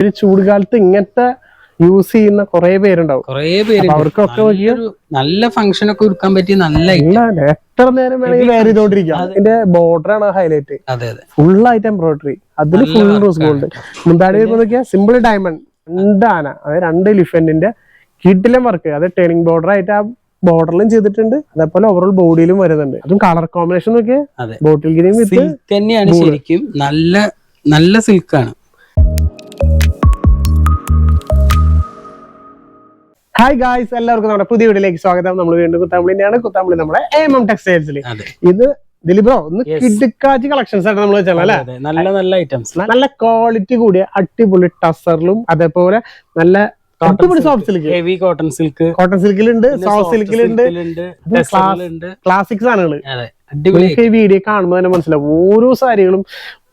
ഒരു ചൂട് കാലത്ത് ഇങ്ങനത്തെ യൂസ് ചെയ്യുന്ന കുറെ പേരുണ്ടാവും. കുറെ പേര് അവർക്കൊക്കെ വലിയ നല്ല ഫംഗ്ഷൻ ഒക്കെ ഒരുക്കാൻ പറ്റിയ നല്ല എത്ര നേരം വേണമെങ്കിൽ വേർ ചെയ്തോണ്ടിരിക്കാം. അതിന്റെ ബോർഡർ ആണ് ഹൈലൈറ്റ് ഫുൾ ആയിട്ട് എംബ്രോയിഡറി അതിൽ ഫുൾ റോസ് ഗോൾഡ് മുന്താടി വരുമ്പോ നോക്കിയാൽ സിമ്പിൾ ഡയമണ്ട് രണ്ട് ആന അതായത് രണ്ട് ലിഫന്റിന്റെ കിട്ടിലും വർക്ക് അത് ടേണിംഗ് ബോർഡർ ആയിട്ട് ആ ബോർഡറിലും ചെയ്തിട്ടുണ്ട്. അതേപോലെ ഓവറോൾ ബോഡിയിലും വരുന്നുണ്ട്. അതും കളർ കോമ്പിനേഷൻ നോക്കിയാൽ ബോട്ടിൽ ഗ്രീൻ തന്നെയാണ് ശരിക്കും നല്ല നല്ല സിൽക്കാണ് ഹായ് ഗായ്സ് എല്ലാവർക്കും നമ്മുടെ പുതിയ വീട്ടിലേക്ക് സ്വാഗതം. നമ്മൾ വീണ്ടും കുത്താമ്പിളിന്റെയാണ് കുത്താമ്പളി നമ്മുടെ എം എം ടെക്സ്റ്റൈൽസിൽ ഇത് ദിലീപ്രോ ഒന്ന്. കിടുക്കാച്ചി കളക്ഷൻസ് ആയിട്ട് നമ്മൾ വെച്ചാൽ അല്ലെ? നല്ല നല്ല ഐറ്റംസ് നല്ല ക്വാളിറ്റി കൂടിയ അടിപൊളി ടസറിലും അതേപോലെ നല്ല ഹെവി കോട്ടൺ സിൽക്ക് കോട്ടൺ സിൽക്കിലുണ്ട് സോഫ്റ്റ് സിൽക്കിലുണ്ട് ക്ലാസിക് സാധനങ്ങൾ ഈ വീഡിയോ കാണുമ്പോൾ തന്നെ മനസ്സിലാവും. ഓരോ സാരികളും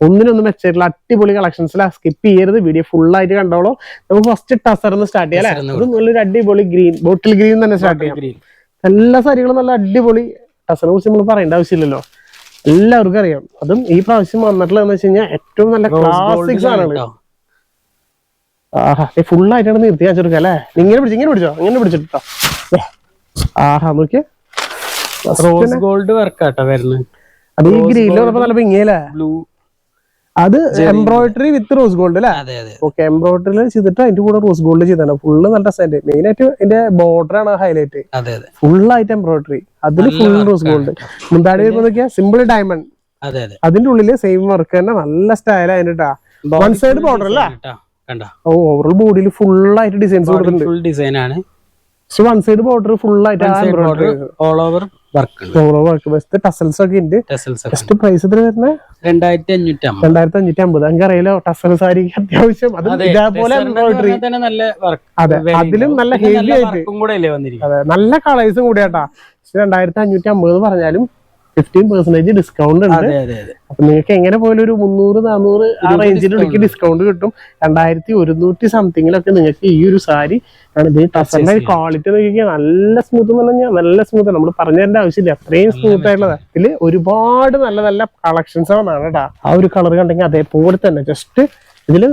ഒന്നിനൊന്നും മെച്ചായിട്ടുള്ള അടിപൊളി കളക്ഷൻസിൽ സ്കിപ്പ് ചെയ്യരുത്. വീഡിയോ ഫുൾ ആയിട്ട് കണ്ടോളൂ. നമുക്ക് ഫസ്റ്റ് ടസറിന്ന് സ്റ്റാർട്ട് ചെയ്യാം അല്ലെ? നല്ലൊരു അടിപൊളി ഗ്രീൻ ബോട്ടിൽ ഗ്രീൻ തന്നെ സ്റ്റാർട്ട് ചെയ്യാം. എല്ലാ സാരികളും നല്ല അടിപൊളി. ടസറിനെ കുറിച്ച് നമ്മൾ പറയേണ്ട ആവശ്യമില്ലല്ലോ. എല്ലാവർക്കും അറിയാം. അതും ഈ പ്രാവശ്യം വന്നിട്ടുള്ളതെന്ന് വെച്ച് കഴിഞ്ഞാൽ ഏറ്റവും നല്ല ക്ലാസിക് സാധനങ്ങൾ ആഹാ ഫുൾ ആയിട്ടാണ് നിർത്തി കാണിച്ചെടുക്കുക അല്ലേ? ഇങ്ങനെ പിടിച്ചു ഇങ്ങനെ പിടിച്ചോ ഇങ്ങനെ പിടിച്ചിട്ടോ. ആഹാ നോക്കിയേ. റോസ് ഗോൾഡ് വർക്കാട്ടോ വരുന്നത്. അത് ഈ ഗ്രീനിൽ വന്നപ്പോ നല്ല ഭംഗിയല്ലേ ബ്ലൂ അത് എംബ്രോയിഡറി വിത്ത് റോസ് ഗോൾഡ് അല്ലേ? ഓക്കെ എംബ്രോയിഡറി ചെയ്തിട്ട് അതിന്റെ കൂടെ റോസ് ഗോൾഡ് ചെയ്താണ് ഫുള്ള് നല്ല സെന്റ് മെയിൻ ആയിട്ട് ഇതിന്റെ ബോർഡർ ആണ് ഹൈലൈറ്റ് ഫുൾ ആയിട്ട് എംബ്രോയിഡറി അതിൽ ഫുൾ റോസ് ഗോൾഡ് മുന്താടി വരുമ്പോ നോക്കിയാ സിമ്പിൾ ഡയമണ്ട് അതെ അതെ. അതിന്റെ ഉള്ളിൽ സെയിം വർക്ക് തന്നെ. നല്ല സ്റ്റൈൽ ആയിട്ടാ വൺ സൈഡ് ബോർഡർ അല്ലേ? ഓവറോൾ ബോഡിയിൽ ഫുൾ ആയിട്ട് ഡിസൈൻസ് കൊടുത്തിട്ടുണ്ട്. ഫുൾ ഡിസൈൻ ആണ്. പക്ഷെ വൺ സൈഡ് ബോർഡർ ഫുൾ ആയിട്ട് all over work all over work best tassels ഒക്കെ ഉണ്ട്. ബെസ്റ്റ് പ്രൈസ് എത്ര വരുന്നത് രണ്ടായിരത്തി അഞ്ഞൂറ്റി അമ്പത് രണ്ടായിരത്തി അഞ്ഞൂറ്റി അമ്പത് എനിക്ക് അറിയില്ലോ ടസൽ സാരിക്ക് അത്യാവശ്യം. അത് അതെ, ഇതേപോലെ എംബ്രോയിഡറി തന്നെ നല്ല വർക്ക് അതെ അതിലും നല്ല ഹെവി ആയിട്ട്. നല്ല കളേഴ്സും കൂടിയാട്ടാ രണ്ടായിരത്തി അഞ്ഞൂറ്റി അമ്പത് പറഞ്ഞാലും ഫിഫ്റ്റീൻ പെർസെന്റേജ് ഡിസ്കൗണ്ട് ഉണ്ട്. അപ്പൊ നിങ്ങൾക്ക് എങ്ങനെ പോലും ഒരു മുന്നൂറ് നാനൂറ് ആ റേഞ്ചിൽ ഇടയ്ക്ക് ഡിസ്കൗണ്ട് കിട്ടും. രണ്ടായിരത്തി ഒരുന്നൂറ്റി സംതിങ്ങിലൊക്കെ നിങ്ങൾക്ക് ഈ ഒരു സാരി ആണ് ഇത് ടസറിന്റെ ക്വാളിറ്റി നോക്കിയാൽ നല്ല സ്മൂത്ത് എന്ന് പറഞ്ഞാൽ നല്ല സ്മൂത്ത് നമ്മൾ പറഞ്ഞു തരേണ്ട ആവശ്യമില്ല. അത്രയും സ്മൂത്ത് ആയിട്ടുള്ളതാണ് ഇതിൽ ഒരുപാട് നല്ല നല്ല കളക്ഷൻസ് ആണ് കേട്ടാ. ആ ഒരു കളർ കണ്ടെങ്കിൽ അതേപോലെ തന്നെ ജസ്റ്റ് ഇതിൽ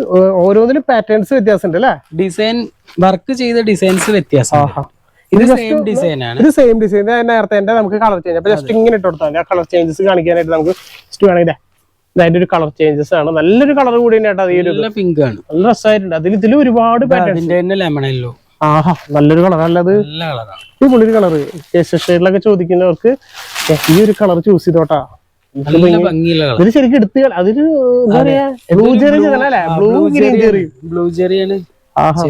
ഓരോന്നിലും പാറ്റേൺസ് വ്യത്യാസം ഉണ്ട് അല്ലേ? ഡിസൈൻ വർക്ക് ചെയ്ത ഡിസൈൻസ് വ്യത്യാസം. ഇത് സെയിം ഡിസൈൻ ഇത് സെയിം ഡിസൈൻ നേരത്തെ എന്റെ നമുക്ക് കളർ ചേഞ്ച് അപ്പൊ ജസ്റ്റ് ഇങ്ങനെ ഇട്ട് കൊടുത്താൽ. ആ കളർ ചേഞ്ചസ് കാണിക്കാനായിട്ട് നമുക്ക് ജസ്റ്റ് വേണമെങ്കിൽ അതിന്റെ ഒരു കളർ ചേഞ്ചസ് ആണ്. നല്ലൊരു കളർ കൂടി ഈ നല്ല പിങ്ക് ആണ്. നല്ല രസമായിട്ടുണ്ട് അതിൽ ഇതിൽ ഒരുപാട് ലെമണല്ലോ ആഹാ നല്ലൊരു കളർ അല്ലത് അടിപൊളി കളർ ഷെയ്ഡിലൊക്കെ ചോദിക്കുന്നവർക്ക് ഈ ഒരു കളർ ചൂസ് ചെയ്തോട്ടാ. ഇതിൽ ശരിക്കും എടുത്ത് കള- അതൊരു എന്താ പറയാ blue cherry blue green cherry blue cherry ആണ്. ആഹാ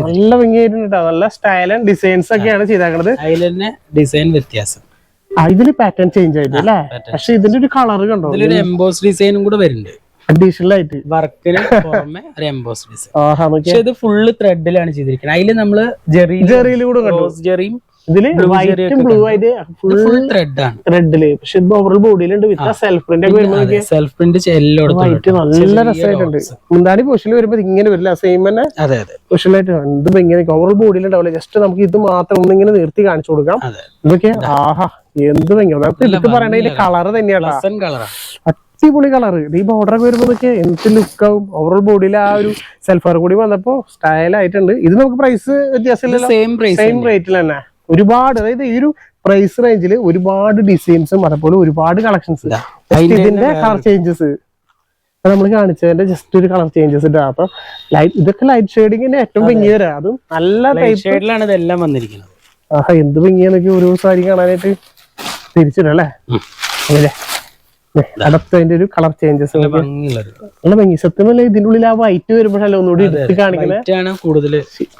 നല്ല ഭംഗിയായിട്ടുണ്ട് കേട്ടോ. നല്ല സ്റ്റൈൽ ആൻഡ് ഡിസൈൻസ് ഒക്കെയാണ് ചെയ്തേക്കുന്നത് അതിൽ തന്നെ ഡിസൈൻ വ്യത്യാസം. ഇതിന് പാറ്റേൺ ചേഞ്ച് ആയിട്ട് അല്ലേ? പക്ഷെ ഇതിന്റെ ഒരു കളർ കണ്ടോ? ഇതിലൊരു എംബോസ് ഡിസൈനും കൂടെ വരുന്നുണ്ട്. അഡീഷണൽ ആയിട്ട്. വർക്കിന് പുറമെ ഒരു എംബോസ് ഡിസൈൻ പക്ഷെ ഇത് ഫുള്ള് ത്രെഡിലാണ് ചെയ്തിരിക്കുന്നത്. അതിൽ നമ്മൾ ജെറി റോസ് ജെറിയും ഇതിൽ വൈറ്റും ബ്ലൂ ആയിട്ട് ഫുൾ ത്രെഡ് ആണ്. റെഡിൽ പക്ഷെ ഇത് ഓവറോൾ ബോഡിയിലുണ്ട് വിത്ത് സെൽഫ് പ്രിന്റ് ഒക്കെ സെൽഫ് പ്രിന്റ് വൈറ്റ് നല്ല രസമായിട്ടുണ്ട്. മുന്താണി പൊഷിൽ വരുമ്പോ ഇങ്ങനെ വരില്ല. സെയിം തന്നെ അതെ അതെ. പൊഷിലായിട്ട് എന്ത് ഇങ്ങനെ ഓവറോൾ ബോഡിയിലുണ്ടാവില്ല ജസ്റ്റ് നമുക്ക് ഇത് മാത്രം ഒന്നിങ്ങനെ നിർത്തി കാണിച്ചു കൊടുക്കാം. ഇതൊക്കെ ആഹാ എന്ത് ഭംഗിയാണ് പറയണ ഇതിന്റെ കളർ തന്നെയാണ് അടിപൊളി കളർ ഈ ബോർഡർ ഒക്കെ വരുമ്പോ നോക്കിയാ എന്ത് ലുക്കാവും ഓവറോൾ ബോഡിയിൽ ആ ഒരു സെൽഫർ കൂടി വന്നപ്പോ സ്റ്റൈൽ ആയിട്ടുണ്ട്. ഇത് നമുക്ക് പ്രൈസ് വ്യത്യാസമില്ല സെയിം റേറ്റിൽ തന്നെ. ഒരുപാട് അതായത് ഈ ഒരു പ്രൈസ് റേഞ്ചിൽ ഒരുപാട് ഡിസൈൻസും അതേപോലെ ഒരുപാട് കളക്ഷൻസ് ഇതിന്റെ കളർ ചേഞ്ചസ് നമ്മൾ കാണിച്ചതിന്റെ ജസ്റ്റ് ഒരു കളർ ചേഞ്ചസ് ഇട്ടാ അപ്പൊ ലൈറ്റ് ഇതൊക്കെ ലൈറ്റ് ഷെയ്ഡിങ്ങിന്റെ ഏറ്റവും ഭംഗിയാ അതും നല്ല ഷെയ്ഡിലാണ് ഇതെല്ലാം വന്നിരിക്കുന്നത്. ആഹാ എന്ത് ഭംഗിയാന്നൊക്കെ ഒരു സാരി കാണാനായിട്ട് തിരിച്ചിടല്ലേ ഉം. അങ്ങനെ അടുത്തതിന്റെ ഒരു കളർ ചേഞ്ചസ് നല്ല ഭംഗി. സത്യം അല്ല ഇതിന്റെ ഉള്ളിൽ ആ വൈറ്റ് വരുമ്പോഴല്ലേ ഒന്നുകൂടി എടുത്ത് കാണിക്കുന്നത്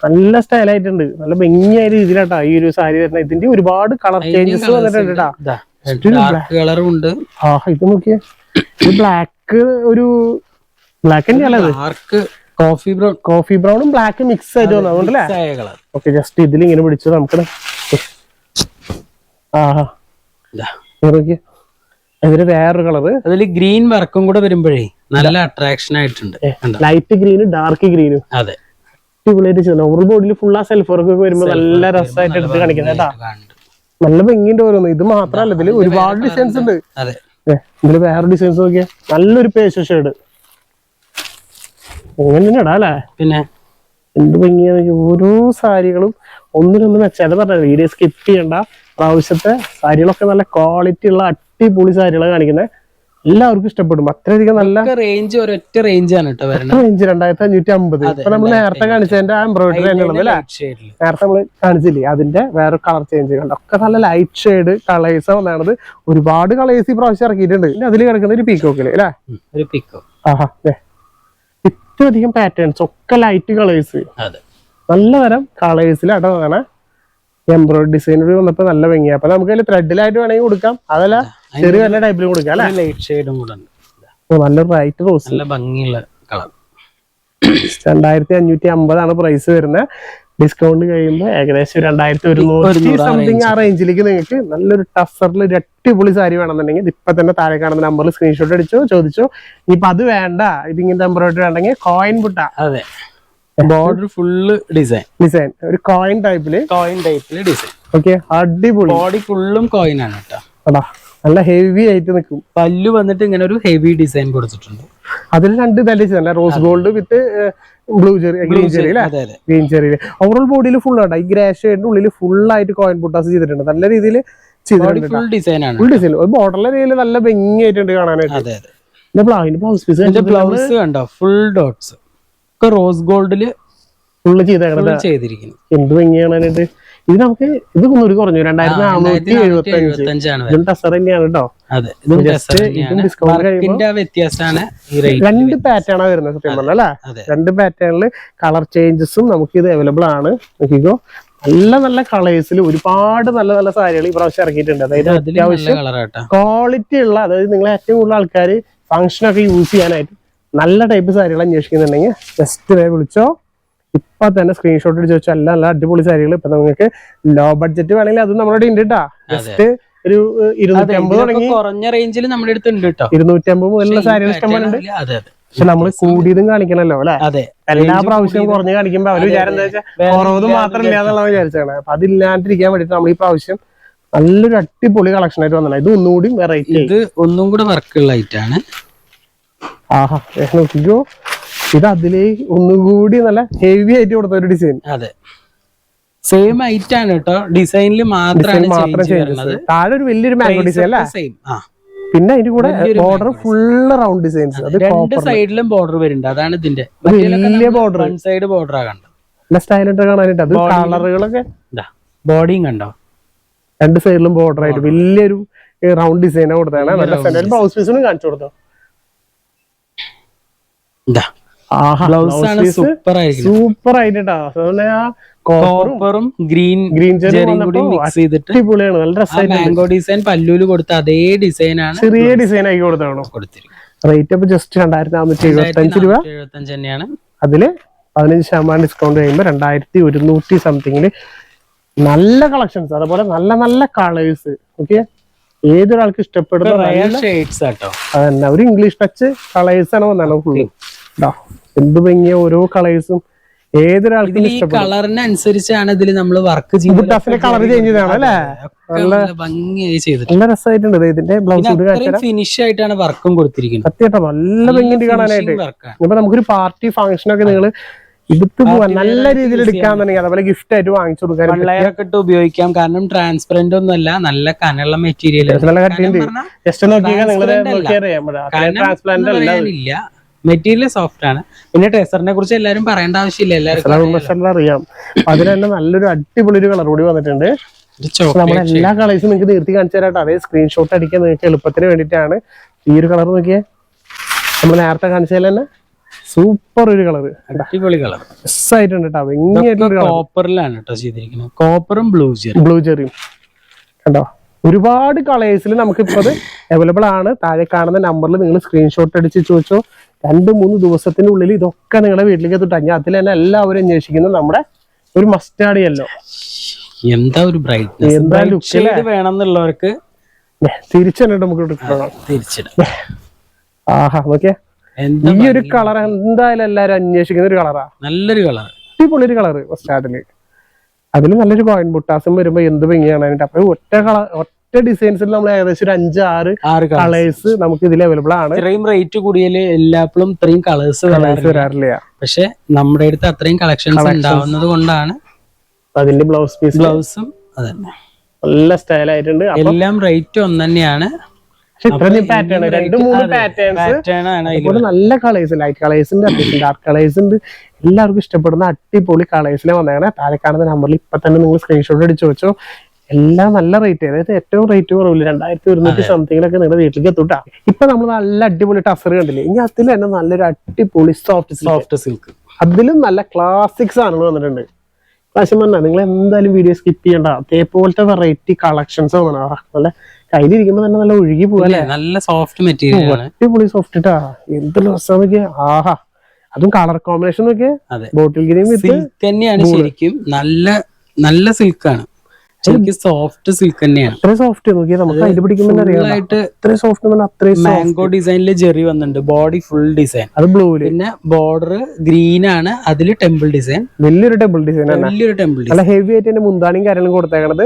നല്ല സ്റ്റൈൽ ആയിട്ടുണ്ട്. നല്ല ഭംഗിയായ രീതിയിലാട്ടാ ഈ ഒരു സാരി വരുന്നത്. ഇതിന്റെ ഒരുപാട് കളർ ചേഞ്ചസ് വന്നിട്ടുണ്ട് ആഹാ ഇത് നോക്കിയേ. ഇത് ബ്ലാക്ക് ഒരു ബ്ലാക്ക് അത് ഡാർക്ക് കോഫി ബ്രൗൺ കോഫി ബ്രൗണും ബ്ലാക്ക് മിക്സ് ആയിട്ട് വന്നു അതുകൊണ്ടല്ലേ ഓക്കെ ജസ്റ്റ് ഇതിൽ ഇങ്ങനെ പിടിച്ചു നമുക്ക് ആഹാ. ഇത് നോക്കിയേ. ഇതിന് വേറൊരു കളറ്. അതിൽ ഗ്രീൻ വർക്കും കൂടെ വരുമ്പോഴേ നല്ല അട്രാക്ഷൻ ആയിട്ടുണ്ട്? ലൈറ്റ് ഗ്രീനും ഡാർക്ക് ഗ്രീനും അതെ. അടിപൊളിയായിട്ട് ചെയ്യുന്നത് ഓവർ ബോഡിയിൽ ഫുൾ ആ സെൽഫ് വർക്ക് ഒക്കെ വരുമ്പോൾ നല്ല രസമായിട്ട് എടുത്ത് കാണിക്കുന്നത് കേട്ടാ. നല്ല ഭംഗിയുണ്ട് ഓരോന്ന്. ഇത് മാത്രല്ല ഇതിൽ ഒരുപാട് ഡിസൈൻസ് ഉണ്ട്. ഇതിൽ വേറെ ഡിസൈൻസ് നോക്കിയാ. നല്ലൊരു പേശ ഷെയ്ഡ് എങ്ങനെ ഇടാ അല്ലേ? പിന്നെ? എന്ത് ഭംഗിയാണ് ഓരോ സാരികളും ഒന്നിനൊന്ന് മെച്ചാലും പറഞ്ഞ വീഡിയോ സ്കിപ്പ് ചെയ്യണ്ട. പ്രാവശ്യത്തെ സാരികളൊക്കെ നല്ല ക്വാളിറ്റി ഉള്ള അടിപൊളി സാരികളാണ് കാണിക്കുന്നത് എല്ലാവർക്കും ഇഷ്ടപ്പെടും. അത്രയധികം നല്ല റേഞ്ച് ഒരൊറ്റ റേഞ്ച് ആണ് കേട്ടോ റേഞ്ച് രണ്ടായിരത്തി അഞ്ഞൂറ്റി അമ്പത് ഇപ്പൊ നമ്മൾ നേരത്തെ കാണിച്ചതിന്റെ എംബ്രോയിഡറി തന്നെയുള്ളത് അല്ലേ? നേരത്തെ നമ്മൾ കാണിച്ചില്ലേ? അതിന്റെ വേറെ കളർ ചേഞ്ച് ഒക്കെ നല്ല ലൈറ്റ് ഷെയ്ഡ് കളേഴ്സ് വന്നാണത് ഒരുപാട് കളേഴ്സ് ഈ പ്രാവശ്യം ഇറക്കിയിട്ടുണ്ട്. പിന്നെ അതിൽ കിടക്കുന്ന ഒരു പീക്കോക്കിൽ അല്ലേ? ഒരു പീക്കോ ആഹാ അധികം പാറ്റേൺസ് ഒക്കെ ലൈറ്റ് കളേഴ്സ് നല്ല തരം കളേഴ്സിൽ അടവാണ് എംബ്രോയിഡറി ഡിസൈനറി വന്നപ്പോ നല്ല ഭംഗിയാണ് അപ്പൊ നമുക്ക് അതിൽ ത്രെഡിലായിട്ട് വേണമെങ്കിൽ കൊടുക്കാം. അതല്ല ചെറിയ നല്ല ടൈപ്പിൽ കൊടുക്കാം അല്ലെ? ലൈറ്റ് ഷെയ്ഡും കൂടെ ഉണ്ട്. ഓ, നല്ല ബ്രൈറ്റ് റോസ് നല്ല ഭംഗിയുള്ള കളർ രണ്ടായിരത്തി അഞ്ഞൂറ്റി അമ്പതാണ് പ്രൈസ് വരുന്നത് ഡിസ്കൗണ്ട് കഴിയുമ്പോൾ ഏകദേശം രണ്ടായിരത്തി ഒരുന്നൂറ്റി ഒരുന്നൂറ് സംതിങ് ആ റേഞ്ചിലേക്ക് നിങ്ങൾക്ക് നല്ലൊരു ടസറിൽ ഒരു അടിപൊളി സാരി വേണമെന്നുണ്ടെങ്കിൽ ഇപ്പൊ തന്നെ താഴെ കാണുന്ന നമ്പറിൽ സ്ക്രീൻഷോട്ട് അടിച്ചോ ചോദിച്ചോ. ഇനിയിപ്പൊ അത് വേണ്ട. ഇതിങ്ങനെ എംബ്രോയിഡറി വേണ്ടെങ്കിൽ കോയിൻ പുട്ട അതെ. ബോർഡർ ഫുള്ള് ഡിസൈൻ ഡിസൈൻ ഒരു കോയിൻ ടൈപ്പിൽ കോയിൻ ടൈപ്പിൽ ഡിസൈൻ ഓക്കെ അടിപൊളി. ബോഡി ഫുള്ളും കോയിൻ ആണ് കേട്ടോ. നല്ല ഹെവി ആയിട്ട് നിൽക്കും. പല്ലു വന്നിട്ട് ഇങ്ങനെ ഒരു ഹെവി ഡിസൈൻ കൊടുത്തിട്ടുണ്ട്. അതിൽ രണ്ട് ഇതല്ലേ ചെയ്തല്ലേ rose gold with blue cherry green cherry അല്ലേ? ഗ്രീൻ ചെറിയിൽ ഓവറോൾ ബോഡിയിൽ ഫുൾ ആണ് ഈ ഗ്രേ ഷെയ്ഡിന്റെ ഉള്ളിൽ ഫുൾ ആയിട്ട് കോയിൻ പൊട്ടാസ് ചെയ്തിട്ടുണ്ട്. നല്ല രീതിയിൽ ബോഡി ചെയ്തിട്ടുണ്ട് ഫുൾ ഡിസൈൻ ആണ്. ഫുൾ ഡിസൈൻ ഒരു ബോർഡറിലെ രീതിയിൽ നല്ല ഭംഗിയായിട്ടുണ്ട് കാണാനായിട്ട്. ബ്ലൗസ് പീസ് ഇതിന്റെ ബ്ലൗസ് കണ്ടോ? ഫുൾ ഡോട്ട്സ് ഒക്കെ റോസ് ഗോൾഡിൽ ഫുള്ള് ചെയ്തേക്കണം ചെയ്തിരിക്കുന്നു. എന്ത് ഭംഗി കാണാനായിട്ട് ഇത് നമുക്ക് ഇത് കുന്നൂര് കുറഞ്ഞു. രണ്ടായിരത്തി നാനൂറ്റി എഴുപത്തി അഞ്ച് എഴുപത്തഞ്ചാണ് ഇതും ടെസർ തന്നെയാണ് കേട്ടോ വ്യത്യാസമാണ് രണ്ട് പാറ്റേൺ ആണ് വരുന്നത് സത്യം പറഞ്ഞ അല്ലേ? രണ്ട് പാറ്റേണിൽ കളർ ചേഞ്ചസും നമുക്ക് ഇത് അവൈലബിൾ ആണ്. നോക്കിക്കോ. നല്ല നല്ല കളേഴ്സിൽ ഒരുപാട് നല്ല നല്ല സാരികൾ ഈ പ്രാവശ്യം ഇറക്കിയിട്ടുണ്ട് അതായത് അത്യാവശ്യം ക്വാളിറ്റി ഉള്ള അതായത് നിങ്ങൾ ഏറ്റവും കൂടുതൽ ആൾക്കാർ ഫംഗ്ഷനൊക്കെ യൂസ് ചെയ്യാനായിട്ട് നല്ല ടൈപ്പ് സാരികൾ അന്വേഷിക്കുന്നുണ്ടെങ്കിൽ ജസ്റ്റ് വിളിച്ചോ. ഇപ്പൊ തന്നെ സ്ക്രീൻഷോട്ട് അടിച്ച് വെച്ചാൽ എല്ലാ നല്ല അടിപൊളി സാരികൾ ഇപ്പൊ നിങ്ങൾക്ക് ലോ ബഡ്ജറ്റ് വേണമെങ്കിൽ അത് നമ്മളോട് ഉണ്ട് കേട്ടാ ജസ്റ്റ് ഒരു ഇരുന്നൂറ്റി അമ്പത് തുടങ്ങി. കുറഞ്ഞ റേഞ്ചിൽ നമ്മുടെ അടുത്ത് ഉണ്ട് കേട്ടോ ഇരുന്നൂറ്റി അമ്പത് മുതലുള്ള സാരികൾ ഇഷ്ടംപോലെ അതെ അതെ. പക്ഷെ നമ്മൾ കൂടിയതും കാണിക്കണല്ലോ അല്ലെ? അതെ. എല്ലാ പ്രാവശ്യവും കുറഞ്ഞ് കാണിക്കുമ്പോ അവർ വിചാരം എന്താ വെച്ചാൽ കുറവത് മാത്രമല്ല എന്നുള്ള വിചാരിച്ചാണ് അപ്പൊ അതില്ലാണ്ടിരിക്കാൻ വേണ്ടിട്ട് നമ്മൾ ഈ പ്രാവശ്യം നല്ലൊരു അടിപൊളി കളക്ഷൻ ആയിട്ട് വന്നത് ഇത് ഒന്നുകൂടി വെറൈറ്റി ഇത് ഒന്നും കൂടെ വർക്കുള്ള ഐറ്റാണ് ആഹാ നോക്കിക്കോ. ഇത് അതിലേ ഒന്നുകൂടി നല്ല ഹെവി ആയിട്ട് കൊടുത്ത ഒരു ഡിസൈൻ അതെ. സെയിം ഐറ്റ് ആണ് കേട്ടോ. ഡിസൈനിൽ മാത്രമാണ് മാത്രം താഴെ ഒരു വലിയൊരു മാംഗോ ഡിസൈൻ അല്ലേ? സെയിം ആ. പിന്നെ അതിന്റെ കൂടെ ബോർഡർ ഫുള്ള് റൗണ്ട് ഡിസൈൻസ് അത്. രണ്ട് സൈഡിലും ബോർഡർ വരുന്നുണ്ട്. അതാണ് ഇതിന്റെ. വലിയ ബോർഡർ വൺ സൈഡ് ബോർഡർ ആകണ്ട നല്ല സ്റ്റൈലായിട്ട് കാണാനായിട്ട്. അത് കളറുകളൊക്കെ ബോഡിയും കണ്ടോ? രണ്ട് സൈഡിലും ബോർഡർ ആയിട്ട് വലിയൊരു റൗണ്ട് ഡിസൈൻ കൊടുത്താണ് നല്ല ബ്ലൗസ് പീസിനും കാണിച്ചു കൊടുത്തോ? ഇതാ ബ്ലൗസ് ആണ് സൂപ്പർ സൂപ്പർ ആയിട്ടാ ആ കോപ്പറും ഗ്രീൻ ഗ്രീൻ കൂടി മിക്സ് ചെയ്തിട്ട് അടിപൊളിയാണ്. നല്ല രസമായിട്ട് മാംഗോ ഡിസൈൻ പല്ലൂൽ കൊടുത്ത അതേ ഡിസൈൻ ആണ് ചെറിയ ഡിസൈൻ ആക്കി കൊടുത്താണോ കൊടുത്തിരിക്കുന്നത്. റേറ്റ് അപ്പൊ ജസ്റ്റ് രണ്ടായിരത്തി നാനൂറ്റി എഴുപത്തി അഞ്ച് രൂപ. എഴുപത്തഞ്ച് തന്നെയാണ്. അതിൽ പതിനഞ്ച് ശതമാനം ഡിസ്കൗണ്ട് കഴിയുമ്പോൾ രണ്ടായിരത്തി ഒരുന്നൂറ്റി സംതിങ്ങിൽ നല്ല കളക്ഷൻസ് അതുപോലെ നല്ല നല്ല കളേഴ്സ് ഓക്കെ ഏതൊരാൾക്ക് ഇഷ്ടപ്പെടുന്ന ഒരു ഇംഗ്ലീഷ് ടച്ച് കളേഴ്സ് ആണ് വന്നാണ് ഫുള്ള് എന്ത് ഭംഗിയ ഓരോ കളേഴ്സും ഏതൊരാൾക്കും കളറിനനുസരിച്ചാണ് ഇതിൽ നമ്മൾ വർക്ക് ടഫിലെ കളർ ചേഞ്ച് ചെയ്താണ് അല്ലേ? നല്ല ഭംഗിയായി ചെയ്തിട്ട് നല്ല രസമായിട്ടുണ്ട് ഇതിന്റെ ബ്ലൗസ് ഫിനിഷ് ആയിട്ടാണ് വർക്കും കൊടുത്തിരിക്കുന്നത്. സത്യട്ടോ നല്ല ഭംഗിയുണ്ട് കാണാനായിട്ട്. ഇപ്പൊ നമുക്കൊരു പാർട്ടി ഫംഗ്ഷൻ ഒക്കെ നിങ്ങൾ എടുത്തു പോവാൻ നല്ല രീതിയിൽ എടുക്കാന്നുണ്ടെങ്കിൽ അതുപോലെ ഗിഫ്റ്റ് ആയിട്ട് വാങ്ങിച്ചു കൊടുക്കാൻ ഒക്കെ ഇട്ട് ഉപയോഗിക്കാം. കാരണം ട്രാൻസ്പെറന്റ് ഒന്നുമല്ല നല്ല കനുള്ള മെറ്റീരിയൽ നല്ല കട്ടിയുണ്ട്. ജസ്റ്റ് നോക്കിയാൽ നിങ്ങൾ നോക്കിയാൽ അറിയാം ട്രാൻസ്പ്ലാന്റ് അല്ല. മെറ്റീരിയൽ സോഫ്റ്റ് ആണ്. പിന്നെ ടെസറിനെ കുറിച്ച് എല്ലാവരും പറയേണ്ട ആവശ്യമില്ല എല്ലാവർക്കും അറിയാം. അതിൽ തന്നെ നല്ലൊരു അടിപൊളി ഒരു കളർ കൂടി വന്നിട്ടുണ്ട്. നമ്മുടെ എല്ലാ കളേഴ്സും നിങ്ങൾക്ക് നിർത്തി കാണിച്ചു തരാട്ടോ. അതേ സ്ക്രീൻഷോട്ട് അടിക്കാൻ നിങ്ങൾക്ക് എളുപ്പത്തിന് വേണ്ടിയിട്ടാണ്. ഈ ഒരു കളർ നോക്കിയേ. നമ്മൾ നേരത്തെ കാണിച്ചാൽ തന്നെ സൂപ്പർ ഒരു കളർ അടിപൊളി കളർ ആയിട്ടുണ്ട് കേട്ടോ ഭംഗിയായിട്ടുള്ള കോപ്പറിലാണ് കേട്ടോ ചെയ്തിരിക്കുന്നത്. കോപ്പറും ബ്ലൂ ചെറിയും ബ്ലൂ ചെറിയും കണ്ടോ? ഒരുപാട് കളേഴ്സിൽ നമുക്ക് ഇപ്പോൾ അത് അവൈലബിൾ ആണ്. താഴെ കാണുന്ന നമ്പറിൽ നിങ്ങൾ സ്ക്രീൻഷോട്ട് അടിച്ച് ചോദിച്ചോ. രണ്ട് മൂന്ന് ദിവസത്തിനുള്ളിൽ ഇതൊക്കെ നിങ്ങളുടെ വീട്ടിലേക്ക് എത്തിട്ടാ അതിൽ തന്നെ എല്ലാവരും അന്വേഷിക്കുന്നത് നമ്മുടെ ഒരു മസ്റ്റാർഡ് യെല്ലോ. എന്താ ഒരു ബ്രൈറ്റ്നസ് എന്താ look ഷെയ്ഡ് വേണമെന്നുള്ളവർക്ക് തിരിച്ചു തന്നെ നമുക്ക് തിരിച്ചിടാം. ആഹാ നോക്കിയേ. ഈ ഒരു കളർ എന്തായാലും എല്ലാവരും അന്വേഷിക്കുന്ന ഒരു കളറാ നല്ലൊരു കളർ അടിപൊളി ഒരു കളർ സ്റ്റാർട്ടിൽ അതിൽ നല്ലൊരു കോയിൻ ബുട്ടാസും വരുമ്പോ എന്ത് ഭംഗിയാണ് അപ്പൊ ഒറ്റ കളർ ഒറ്റ ഒറ്റ ഡിസൈൻസിൽ നമ്മൾ ഏകദേശം ഒരു അഞ്ച് ആറ് ആറ് കളേഴ്സ് നമുക്ക് ഇതിൽ അവൈലബിൾ ആണ്. ഇത്രയും റേറ്റ് കൂടിയാൽ എല്ലാപ്പോഴും ഇത്രയും കളേഴ്സ് കളേഴ്സ് വരാറില്ല. പക്ഷെ നമ്മുടെ അടുത്ത് അത്രയും കളക്ഷൻസ് ഉണ്ടാവുന്നത് കൊണ്ടാണ് അതിന്റെ ബ്ലൗസ് പീസ് ബ്ലൗസും അതന്നെ. നല്ല സ്റ്റൈൽ ആയിട്ടുണ്ട്. എല്ലാം റേറ്റ് ഒന്ന് തന്നെയാണ്. നല്ല കളേഴ്സ് ലൈറ്റ് കളേഴ്സ് ഉണ്ട് അത്യാവശ്യം ഡാർക്ക് കളേഴ്സ് ഉണ്ട്. എല്ലാവർക്കും ഇഷ്ടപ്പെടുന്ന അടിപൊളി കളേഴ്സിലെ വന്നേക്കണേ. താഴെ കാണുന്ന നമ്പറിൽ ഇപ്പൊ തന്നെ നിങ്ങൾ സ്ക്രീൻഷോട്ട് അടിച്ചു വെച്ചോ എല്ലാം നല്ല റേറ്റ് അതായത് ഏറ്റവും റേറ്റ് കുറവില്ല രണ്ടായിരത്തി ഒരുന്നൂറ്റി സംതിങ്ങിലൊക്കെ നിങ്ങളുടെ വീട്ടിലേക്ക് എത്തൂട്ടാ ഇപ്പൊ നമ്മൾ നല്ല അടിപൊളി ടസർ കണ്ടില്ലേ? ഇനി അതിൽ തന്നെ നല്ലൊരു അടിപൊളി സോഫ്റ്റ് സോഫ്റ്റ് സിൽക്ക് അതിലും നല്ല ക്ലാസിക് സാധനങ്ങൾ വന്നിട്ടുണ്ട്. പ്രാവശ്യം പറഞ്ഞാൽ നിങ്ങൾ എന്തായാലും വീഡിയോ സ്കിപ്പ് ചെയ്യണ്ട. അതേപോലത്തെ വെറൈറ്റി കളക്ഷൻസ് വന്നതാണ് നല്ല കയ്യിലിരിക്കുമ്പോ തന്നെ നല്ല ഒഴുകി പോകല്ലേ നല്ല സോഫ്റ്റ് മെറ്റീരിയൽ അടിപൊളി സോഫ്റ്റ് ഇട്ടാ എന്ത് രസം ആഹാ. അതും കളർ കോമ്പിനേഷൻ നോക്കിയേ ബോട്ടിൽ ഗ്രീൻ തന്നെയാണ് ശരിക്കും നല്ല നല്ല സിൽക്കാണ് ശരിക്കും സോഫ്റ്റ് സിൽക്ക് തന്നെയാണ്. അത്രയും സോഫ്റ്റ് നോക്കിയാ നമുക്ക് അതിൽ പിടിക്കുമ്പോൾ സോഫ്റ്റ് അത്രയും. മാംഗോ ഡിസൈനിൽ ജെറി വന്നിട്ടുണ്ട്. ബോഡി ഫുൾ ഡിസൈൻ അത് ബ്ലൂൽ പിന്നെ ബോർഡർ ഗ്രീൻ ആണ് അതിൽ ടെമ്പിൾ ഡിസൈൻ വലിയൊരു ടെമ്പിൾ ഡിസൈൻ ആണ് വലിയൊരു ടെമ്പിൾ ഡിസൈൻ നല്ല ഹെവി ആയിട്ട് എന്റെ മുന്താണിയും കാര്യങ്ങളും കൊടുത്തേക്കണത്.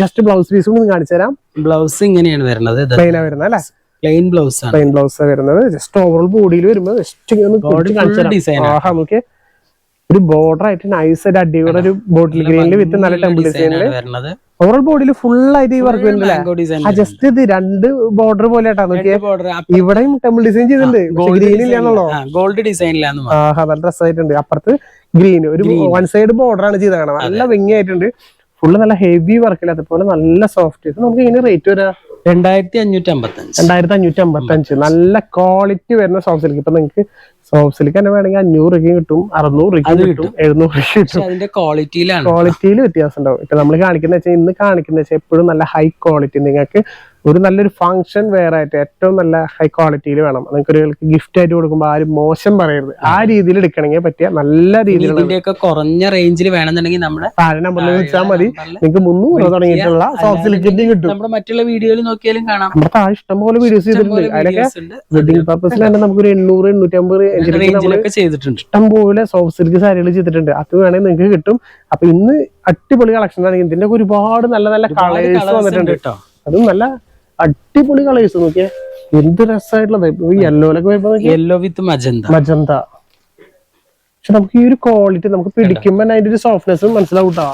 ജസ്റ്റ് ബ്ലൗസ് പീസും കൂടി കാണിച്ചു തരാം. ബ്ലൗസ് ഇങ്ങനെയാണ് വരുന്നത്. പ്ലെയിനാ വരുന്നത് അല്ലെ? പ്ലെയിൻ ബ്ലൗസ് ആണ്. പ്ലെയിൻ ബ്ലൗസ് വരുന്നത്. ജസ്റ്റ് ഓവറോൾ ബോഡിയിൽ വരുമ്പോൾ ജസ്റ്റ് ഡിസൈൻ നമുക്ക് ഒരു ബോർഡർ ആയിട്ട് നൈസ് ആയിട്ട് അടിപൊളി ഒരു ബോട്ടിൽ ഗ്രീനിൽ വിത്ത് നല്ല ടെമ്പിൾ ഡിസൈനിൽ ഓവറൽ ഓവറോൾ ബോഡിയിൽ ഫുൾ ആയിട്ട് ഈ വർക്ക് വരുന്നില്ല? ജസ്റ്റ് ഇത് രണ്ട് ബോർഡർ പോലെ ആട്ടാ നോക്കിയേ. ഇവിടെയും ടെമ്പിൾ ഡിസൈൻ ചെയ്തിട്ടുണ്ട്. ഇല്ലാന്നുള്ളോ ഗോൾഡ് ഡിസൈൻ നല്ല ആഹാ നല്ല രസമായിട്ടുണ്ട് അപ്പുറത്ത് ഗ്രീൻ ഒരു വൺ സൈഡ് ബോർഡർ ആണ് ചെയ്തേക്കണം നല്ല ഭംഗിയായിട്ടുണ്ട്. ഫുള്ള് നല്ല ഹെവി വർക്കിൽ അതുപോലെ നല്ല സോഫ്റ്റ് നമുക്ക് ഇതിന് റേറ്റ് വരാ? രണ്ടായിരത്തി അഞ്ഞൂറ്റി അമ്പത്തഞ്ച്. രണ്ടായിരത്തി അഞ്ഞൂറ്റി അമ്പത്തി അഞ്ച് നല്ല ക്വാളിറ്റി വരുന്ന സോഫ്റ്റ് ഇപ്പൊ നിങ്ങൾക്ക് സോഫ്റ്റ് സിൽക്ക് തന്നെ വേണമെങ്കിൽ അഞ്ഞൂറ് രൂപയ്ക്ക് കിട്ടും അറുന്നൂറ് രൂപയ്ക്ക് കിട്ടും എഴുന്നൂറ് രൂപയ്ക്ക് കിട്ടും. പക്ഷെ അതിന്റെ ക്വാളിറ്റിയിലാണ്. ക്വാളിറ്റിയിൽ വ്യത്യാസം ഉണ്ടാവും. ഇപ്പൊ നമ്മൾ കാണിക്കുന്ന വെച്ചാൽ ഇന്ന് കാണിക്കുന്ന വെച്ചാൽ എപ്പോഴും നല്ല ഹൈ ക്വാളിറ്റി നിങ്ങൾക്ക് ഒരു നല്ലൊരു ഫംഗ്ഷൻ വേറെ ആയിട്ട് ഏറ്റവും നല്ല ഹൈ ക്വാളിറ്റിയിൽ വേണം. നിങ്ങൾക്ക് ഒരാൾക്ക് ഗിഫ്റ്റ് ആയിട്ട് കൊടുക്കുമ്പോൾ ആരും മോശം പറയരുത്. ആ രീതിയിൽ എടുക്കണമെങ്കിൽ പറ്റിയ നല്ല രീതിയിലുള്ള കുറഞ്ഞ റേഞ്ചിൽ വേണമെന്നുണ്ടെങ്കിൽ നമ്മുടെ താഴെ നമ്പറിൽ വിളിച്ചാൽ മതി. നിങ്ങൾക്ക് മുന്നൂറ് രൂപ തുടങ്ങിയിട്ടുള്ള സോഫ്റ്റ് സിൽക്കിന്റെ കിട്ടും. നമ്മുടെ മറ്റുള്ള വീഡിയോയിൽ നോക്കിയാലും കാണാം. നമ്മുടെ താഴെ ഇഷ്ടംപോലെ വീഡിയോസ് ചെയ്തിട്ടുണ്ട് അതിലൊക്കെ. വെഡിങ് പർപ്പസിൽ തന്നെ നമുക്കൊരു എണ്ണൂറ് എണ്ണൂറ്റമ്പത് റേഞ്ചിലൊക്കെ ചെയ്തിട്ടുണ്ട്. ഇഷ്ടംപോലെ സോഫ്റ്റ് സിൽക്ക് സാരികൾ ചെയ്തിട്ടുണ്ട്. അത് വേണമെങ്കിൽ നിങ്ങൾക്ക് കിട്ടും. അപ്പൊ ഇന്ന് അടിപൊളി കളക്ഷൻ ആണ്. ഇതിന്റെ ഒക്കെ ഒരുപാട് നല്ല നല്ല കളേഴ്സ് വന്നിട്ടുണ്ട്. കേട്ടോ അതും നല്ല അടിപൊളി കളേഴ്സ് നോക്കിയേ. എന്ത് രസമായിട്ടുള്ളത് യെല്ലോയിലൊക്കെ വരുമ്പോ യെല്ലോ വിത്ത് മജന്ത മജന്ത. പക്ഷെ നമുക്ക് ഈ ഒരു ക്വാളിറ്റി നമുക്ക് പിടിക്കുമ്പോ അതിന്റെ ഒരു സോഫ്റ്റ്നെസ് മനസ്സിലാവൂട്ടാ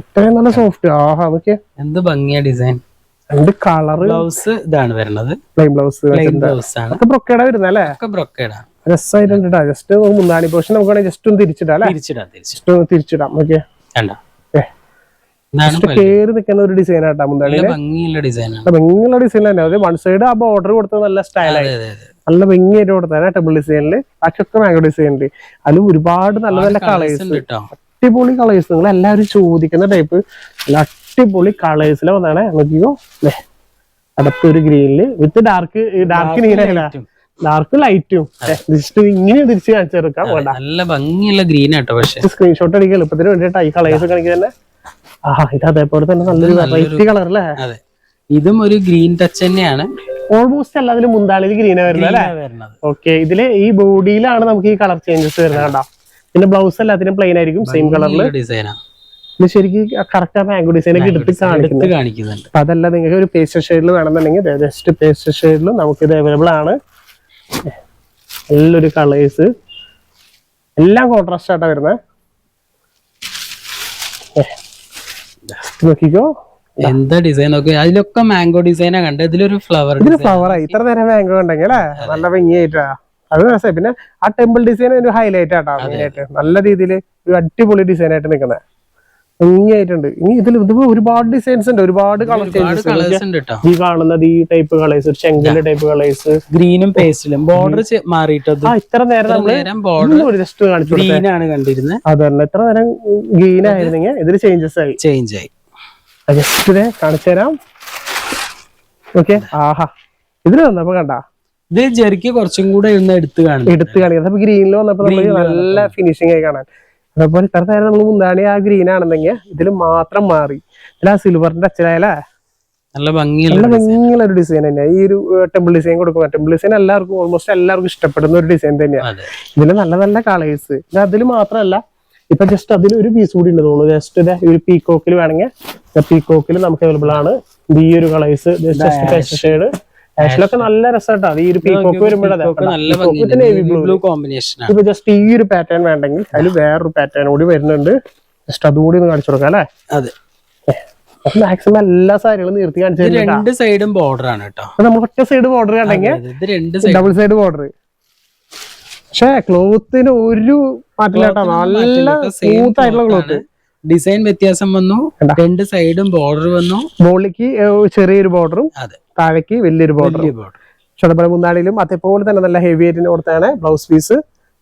അത്രയും നല്ല സോഫ്റ്റ് ആഹാ നോക്കിയേ. എന്ത് ഭംഗിയാ ഡിസൈൻ രണ്ട് കളർ ബ്ലൗസ് ഇതാണ് വരുന്നത്. പ്ലെയിൻ ബ്ലൗസ് ബ്ലൗസ് ആണ്. ബ്രൊക്കേഡ ഒക്കെ ബ്രൊക്കേഡാണ് രസമായിട്ടുണ്ട് ജസ്റ്റ് മുന്നാണി പോർഷൻ നമുക്ക് വേണമെങ്കിൽ ജസ്റ്റ് ഒന്ന് തിരിച്ചിടാം അല്ലെ? തിരിച്ചിടാം തിരിച്ചിടാം. ജസ്റ്റ് ഒന്ന് തിരിച്ചിടാം ഓക്കെ. കേറി നിൽക്കുന്ന ഒരു ഡിസൈൻ ആട്ടാ മുന്താണി ഭംഗിയുള്ള ഡിസൈനാണ് ഭംഗിയുള്ള ഡിസൈൻ തന്നെ അത് വൺ സൈഡ് ആ ബോർഡർ കൊടുത്തത് നല്ല സ്റ്റൈലായി നല്ല ഭംഗിയായിട്ട് കൊടുത്താണ് ടെബിൾ ഡിസൈനിൽ ബാക്കിയൊക്കെ മാംഗോ ഉണ്ട് അതിലും ഒരുപാട് നല്ല നല്ല കളേഴ്സ് കേട്ടോ അടിപൊളി കളേഴ്സ് നിങ്ങൾ എല്ലാവരും ചോദിക്കുന്ന ടൈപ്പ് നല്ല അടിപൊളി കളേഴ്സിലെ വന്നാണ് നോക്കിയോ അല്ലേ അടുത്തൊരു ഗ്രീനിൽ വിത്ത് ഡാർക്ക് ഡാർക്ക് നീലല്ല ഡാർക്ക് ലൈറ്റും ജസ്റ്റ് ഇങ്ങനെ തിരിച്ച് കാണിച്ചു തീർക്കാം വേണ്ട. നല്ല ഭംഗിയുള്ള ഗ്രീൻ ആട്ടോ പക്ഷെ. സ്ക്രീൻഷോട്ട് അടിക്കുക എളുപ്പത്തിന് വേണ്ടിയിട്ട് ഈ കളേഴ്സ് കാണിക്കുക തന്നെ. ആ ഇത് അതേപോലെ തന്നെ നല്ലൊരു വെറൈറ്റി കളർ അല്ലേ ഇതും ഒരു ഗ്രീൻ ടച്ച് തന്നെയാണ്. ഓൾമോസ്റ്റ് എല്ലാത്തിലും മുന്താളിൽ ഗ്രീനാ വരുന്നത് അല്ലേ? ഓക്കെ ഇതിൽ ഈ ബോഡിയിലാണ് നമുക്ക് ഈ കളർ ചേഞ്ചസ് വരുന്നത് കേട്ടോ പിന്നെ ബ്ലൗസ് എല്ലാത്തിനും പ്ലെയിൻ ആയിരിക്കും സെയിം കളറിൽ ഡിസൈനാണ് ഇത് ശരിക്കും കറക്റ്റ് ആ മാംഗോ ഡിസൈൻ ഒക്കെ എടുത്ത് കാണിക്കുന്നുണ്ട്. അതല്ല നിങ്ങൾക്ക് ഒരു പേസ്റ്റ് ഷെയ്ഡിൽ വേണമെന്നുണ്ടെങ്കിൽ ജസ്റ്റ് പേസ്റ്റ് ഷെയ്ഡിലും നമുക്ക് ഇത് അവൈലബിൾ ആണ്. നല്ലൊരു കളേഴ്സ്. എല്ലാം കോൺട്രാസ്റ്റ് ആയിട്ടാ വരുന്നത് നോക്കിക്കോ. എന്താ ഡിസൈൻ നോക്കി? അതിലൊക്കെ മാംഗോ ഡിസൈനാ കണ്ടത് ഇതിലൊരു ഫ്ലവർ ഇതിന് ഫ്ലവർ ആയി ഇത്ര നേരം മാംഗോ ഉണ്ടെങ്കിൽ അല്ലേ? നല്ല ഭംഗിയായിട്ടാ. അത് രസമായി പിന്നെ ആ ടെമ്പിൾ ഡിസൈൻ ഒരു ഹൈലൈറ്റ് ആട്ടാ മെയിനായിട്ട് നല്ല രീതിയിൽ ഒരു അടിപൊളി ഡിസൈൻ ആയിട്ട് നിൽക്കുന്നത് ഭംഗിയായിട്ടുണ്ട്. ഇനി ഇതിൽ ഇതിപ്പോ ഒരുപാട് ഡിസൈൻസ് ഉണ്ട് ഒരുപാട് കളർ ചേഞ്ചസ് ഈ കാണുന്നത് ഈ ടൈപ്പ് കളേഴ്സ് ചെങ്കൽ ടൈപ്പ് കളേഴ്സ് ഗ്രീനും പേസ്റ്റിലും ബോർഡർ മാറിയിട്ടത്. ഇത്ര നേരം ബോർഡർ ജസ്റ്റ് കാണിച്ചു ഗ്രീനാണ് കണ്ടിരുന്നത് അത് തന്നെ ഇത്ര നേരം ഗ്രീൻ ആയിരുന്നെങ്കിൽ ഇതിൽ ചേഞ്ചസ് ആയി. ചേഞ്ച് ആയി. ജസ്റ്റ് കാണിച്ചു തരാം. ഓക്കെ ആഹാ. ഇതിൽ വന്നപ്പോ കണ്ട? ഇത് ജെറിക്ക് കുറച്ചും കൂടെ ഇരുന്ന് എടുത്ത് കാണുന്നു എടുത്ത് കാണിക്കാം. അപ്പൊ ഗ്രീനിൽ വന്നപ്പോ നമുക്ക് നല്ല ഫിനിഷിംഗ് ആയി കാണാൻ. അതേപോലെ ഇത്ര നേരം നമ്മൾ മുന്താണി ആ ഗ്രീൻ ആണെന്നെങ്കിൽ ഇതിൽ മാത്രം മാറി. ഇതിൽ ആ സിൽവറിന്റെ അച്ഛനായാലേ? നല്ല ഭംഗിയുള്ള നല്ല ഭംഗിയുള്ള ഒരു ഡിസൈൻ തന്നെയാണ് ഈ ഒരു ടെമ്പിൾ ഡിസൈൻ കൊടുക്കുന്നത് ടെമ്പിൾ ഡിസൈൻ എല്ലാവർക്കും ഓൾമോസ്റ്റ് എല്ലാവർക്കും ഇഷ്ടപ്പെടുന്ന ഒരു ഡിസൈൻ തന്നെയാണ് ഇതിൽ നല്ല നല്ല കളേഴ്സ് ഇത് അതിൽ മാത്രമല്ല ഇപ്പൊ ജസ്റ്റ് അതിൽ ഒരു പീസ് കൂടി ഉണ്ട് തോന്നുന്നു. ജസ്റ്റ് ഒരു പീക്കോക്കിൽ വേണമെങ്കിൽ പീക്കോക്കിൽ നമുക്ക് അവൈലബിൾ ആണ്. ഈ ഒരു കളേഴ്സ് ജസ്റ്റ് ഷെയ്ഡ് ആഷിലൊക്കെ നല്ല രസമായിട്ടാണ് ഈ ഒരു പീക്കോക്ക് വരുമ്പോഴാണ് നേവി ബ്ലൂ കോമ്പിനേഷൻ ഇപ്പൊ ജസ്റ്റ് ഈ ഒരു പാറ്റേൺ വേണ്ടെങ്കിൽ അതിൽ വേറൊരു പാറ്റേൺ കൂടി വരുന്നുണ്ട്. ജസ്റ്റ് അതുകൂടി ഒന്ന് കാണിച്ചു കൊടുക്കാം അല്ലേ? അതെ. മാക്സിമം എല്ലാ സാരികളും നിർത്തി കാണിച്ചു രണ്ട് സൈഡും ബോർഡർ ആണ് കേട്ടോ. നമ്മൾ ഒറ്റ സൈഡ് ബോർഡർ കണ്ടെങ്കിൽ ഡബിൾ സൈഡ് ബോർഡർ പക്ഷെ ക്ലോത്തിന് ഒരു മാറ്റില്ലാട്ടോ നല്ല സ്മൂത്ത് ആയിട്ടുള്ള ക്ലോത്ത് ഡിസൈൻ വ്യത്യാസം വന്നു. രണ്ട് സൈഡും ബോർഡർ വന്നു. ബോളിക്ക് ചെറിയൊരു ബോർഡറും അതെ. താഴേക്ക് വലിയൊരു ബോർഡർ പക്ഷെ അതുപോലെ മുന്നാടിയിലും അതേപോലെ തന്നെ നല്ല ഹെവി ആയിട്ട് കൊടുത്താണ് ബ്ലൗസ് പീസ്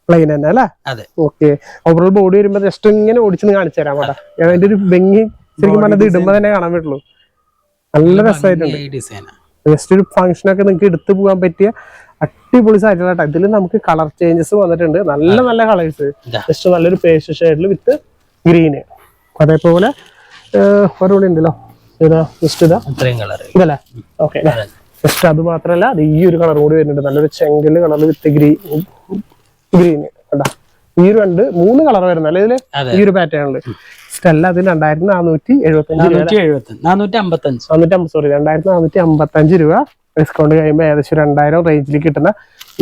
പ്ലെയിൻ തന്നെ അല്ലേ? അതെ. ഓക്കെ ഓവറോൾ ബോഡി വരുമ്പോ ജസ്റ്റ് ഇങ്ങനെ ഓടിച്ചെന്ന് കാണിച്ചു തരാം കേട്ടോ. അതിന്റെ ഒരു ഭംഗി ശരിക്കും പറഞ്ഞത് ഇടുമ്പോ തന്നെ കാണാൻ പറ്റുള്ളൂ. നല്ല രസമായിട്ടുണ്ട് ജസ്റ്റ് ഒരു ഫംഗ്ഷൻ ഒക്കെ നിങ്ങൾക്ക് എടുത്തു പോകാൻ പറ്റിയ അടിപൊളി കേട്ടോ. ഇതിൽ നമുക്ക് കളർ ചേഞ്ചസ് വന്നിട്ടുണ്ട്. നല്ല നല്ല കളേഴ്സ്. ജസ്റ്റ് നല്ലൊരു പേസ്റ്റ് ഷെയ്ഡിൽ വിത്ത് ഗ്രീന് അതേപോലെ ഒരോടെ ഉണ്ടല്ലോ ഇതാ ജസ്റ്റ് ഇതാ? അത്രയും കളർ ഇതല്ലേ? ഓക്കെ ജസ്റ്റ് അത് മാത്രമല്ല അത് ഈ ഒരു കളർ കൂടി വരുന്നുണ്ട്. നല്ലൊരു ചെങ്കൽ കളർ വിത്ത് ഗ്രീൻ ഗ്രീന് കണ്ടാ? ഈ ഒരു രണ്ട് മൂന്ന് കളർ വരുന്നത് അല്ലെ ഇതിൽ? ഈ ഒരു പാറ്റേണിൽ സ്റ്റെല്ല അതിൽ രണ്ടായിരത്തി നാനൂറ്റി എഴുപത്തി നാനൂറ്റി സോറി രണ്ടായിരത്തി നാനൂറ്റി അമ്പത്തഞ്ച് രൂപ ഡിസ്കൗണ്ട് കഴിയുമ്പോൾ ഏകദേശം രണ്ടായിരം റേഞ്ചിൽ കിട്ടുന്ന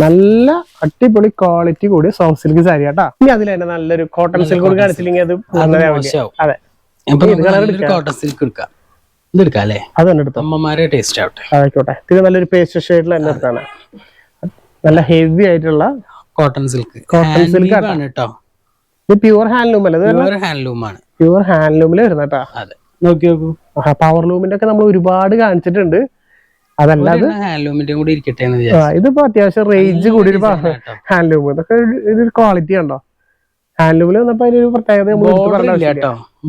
നല്ല അടിപൊളി ക്വാളിറ്റി കൂടി സോഫ്റ്റ് സിൽക്ക് സാരി കേട്ടാ ഇനി അതിൽ തന്നെ നല്ലൊരു കോട്ടൺ സിൽക്ക് കൂടി കാണിച്ചില്ലെങ്കിൽ അത്. അതെ കോട്ടൺ സിൽക്ക് എടുക്കാം. ഇത് എടുക്കാം അല്ലേ അത് തന്നെ എടുത്തോ? അമ്മമാരെ ടേസ്റ്റ് ആവട്ടെ. ആയിക്കോട്ടെ. ഇത് നല്ലൊരു പേസ്റ്റ് ഷെയ്ഡിൽ തന്നെ എടുത്താണ്. നല്ല ഹെവി ആയിട്ടുള്ള കോട്ടൺ സിൽക്ക് കോട്ടൺ സിൽക്ക് ആണ്. കേട്ടോ ഇത് പ്യൂർ ഹാൻഡ്ലൂം അല്ലേ? ഇത് പ്യുവർ ഹാൻഡ്ലൂം ആണ്. പ്യുവർ ഹാൻഡ്ലൂമിൽ വരുന്ന കേട്ടാ അതെ. നോക്കി നോക്കൂ. ആ പവർ ലൂമിന്റെ ഒക്കെ നമ്മൾ ഒരുപാട് കാണിച്ചിട്ടുണ്ട്. അതല്ലാതെ ഇത് ഹാൻഡ്ലൂമിന്റെ കൂടി ഇരിക്കട്ടെ ഇതിപ്പോ അത്യാവശ്യം റേഞ്ച് കൂടി ഒരു ഹാൻഡ്ലൂം ഇതൊക്കെ ഇതൊരു ക്വാളിറ്റി ഉണ്ടോ? ഹാൻഡ്ലൂമിൽ വന്നപ്പോ അതിനൊരു പ്രത്യേകത നമ്മൾ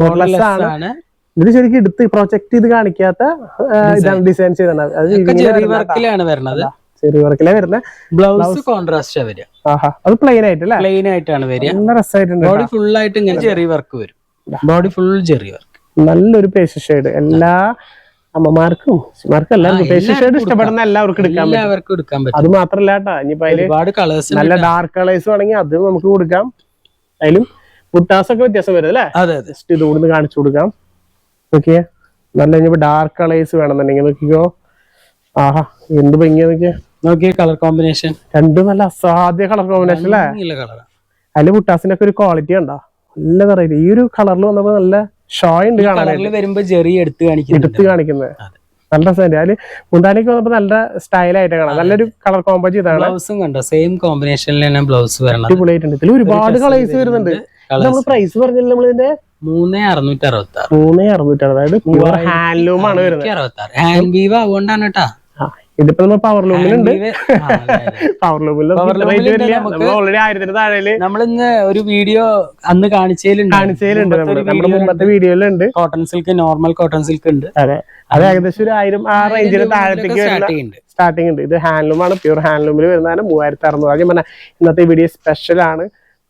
ബോർഡർലെസ് ആണ്. ഇത് ശരിക്കും എടുത്ത് പ്രൊജക്ട് ചെയ്ത് കാണിക്കാത്ത ഇതാണ് ഡിസൈൻ ചെയ്തത്. അത് ചെറിയ വർക്കിലാണ് വരുന്നത്. ചെറിയ വർക്കിലെ വരുന്ന. ബ്ലൗസ് കോൺട്രാസ്റ്റ് വരിക. അത് പ്ലെയിൻ ആയിട്ടല്ലേ പ്ലെയിൻ ആയിട്ടാണ് വരിക. നല്ല രസമായിട്ടുണ്ട് ബോഡി ഫുൾ ആയിട്ട് ഇങ്ങനെ ചെറിയ വർക്ക് വരും. ബോഡി ഫുൾ ചെറിയ വർക്ക് നല്ലൊരു പേസ്റ്റ് ഷെയ്ഡ് എല്ലാ അമ്മമാർക്കും മാർക്കും എല്ലാവർക്കും പേസ്റ്റ് ഷെയ്ഡ് ഇഷ്ടപ്പെടുന്ന എല്ലാവർക്കും എടുക്കാൻ എല്ലാവർക്കും എടുക്കാൻ പറ്റും. അത് മാത്രല്ല കേട്ടാ. ഇനിയിപ്പോ ഒരുപാട് കളേഴ്സ് നല്ല ഡാർക്ക് കളേഴ്സ് വേണമെങ്കിൽ അത് നമുക്ക് കൊടുക്കാം. അതിലും പുട്ടാസൊക്കെ വ്യത്യാസം വരും അല്ലേ? അതെ ജസ്റ്റ് ഇത് കൂടുതൽ കാണിച്ചു കൊടുക്കാം. നോക്കിയേ. നല്ല ഇനിയിപ്പോ ഡാർക്ക് കളേഴ്സ് വേണമെന്നുണ്ടെങ്കിൽ നോക്കിക്കോ. ആഹാ എന്ത് ഭംഗിയാ നോക്കിയേ. നോക്കിയ കളർ കോമ്പിനേഷൻ രണ്ടും നല്ല അസാധ്യ കളർ കോമ്പിനേഷൻ അല്ലേ? അതിൽ മുട്ടാസിന്റെ മുട്ടാസിനൊക്കെ ഒരു ക്വാളിറ്റി ഉണ്ടോ? നല്ല വെറൈറ്റി ഈ ഒരു കളറിൽ വന്നപ്പോ നല്ല ഷോ ഉണ്ട് കാണാനായിട്ട്. കളറിൽ വരുമ്പോ ജെറി എടുത്ത് കാണിക്കുന്നുണ്ട്. എടുത്ത് കാണിക്കുന്നത് നല്ല രസമുണ്ട്. അതിൽ മുണ്ടാനിക്ക് വന്നപ്പോ നല്ല സ്റ്റൈലായിട്ട് കാണാം. നല്ലൊരു കളർ കോമ്പോ ചെയ്താണ് ബ്ലൗസും കണ്ടോ? സെയിം കോമ്പിനേഷനിലാണ് ബ്ലൗസ് അടിപൊളിയായിട്ടുണ്ട്. ഇതിൽ ഒരുപാട് കളേഴ്സ് വരുന്നുണ്ട്. നമ്മൾ പ്രൈസ് പറഞ്ഞില്ല നമ്മൾ ഇതിന്റെ മൂന്ന് അറുന്നൂറ്റി അറുപത്തി ആറ് മൂന്ന് അറുന്നൂറ്റാണ് അതായത് ഹാൻഡ്ലൂം ആണ് വരുന്നത് അറുപത്തി ആറ് ഹാൻഡ് വീവ് ആവുകൊണ്ടാണ് കേട്ടാ. ഇതിപ്പോ നമ്മൾ പവർ ലൂമിലുണ്ട്. പവർ ലൂമിൽ ഓൾറെഡി ആയിരത്തിന് താഴെ നമ്മളിന്ന് ഒരു വീഡിയോ അന്ന് കാണിച്ചതിലുണ്ട്. കാണിച്ചതിലുണ്ട് നമ്മുടെ മുമ്പത്തെ വീഡിയോയിലുണ്ട് cotton silk normal cotton silk ഉണ്ട്. അതെ. അത് ഏകദേശം ഒരു ആയിരം ആ റേഞ്ചിന് താഴത്തേക്ക് സ്റ്റാർട്ടിംഗ് ഉണ്ട്. ഇത് ഹാൻഡ്ലൂം ആണ്. പ്യൂർ ഹാൻഡ്ലൂമിൽ വരുന്നതാണ് മൂവായിരത്തി അറുന്നൂറ്. ആദ്യം പറഞ്ഞ ഇന്നത്തെ വീഡിയോ സ്പെഷ്യൽ ആണ്.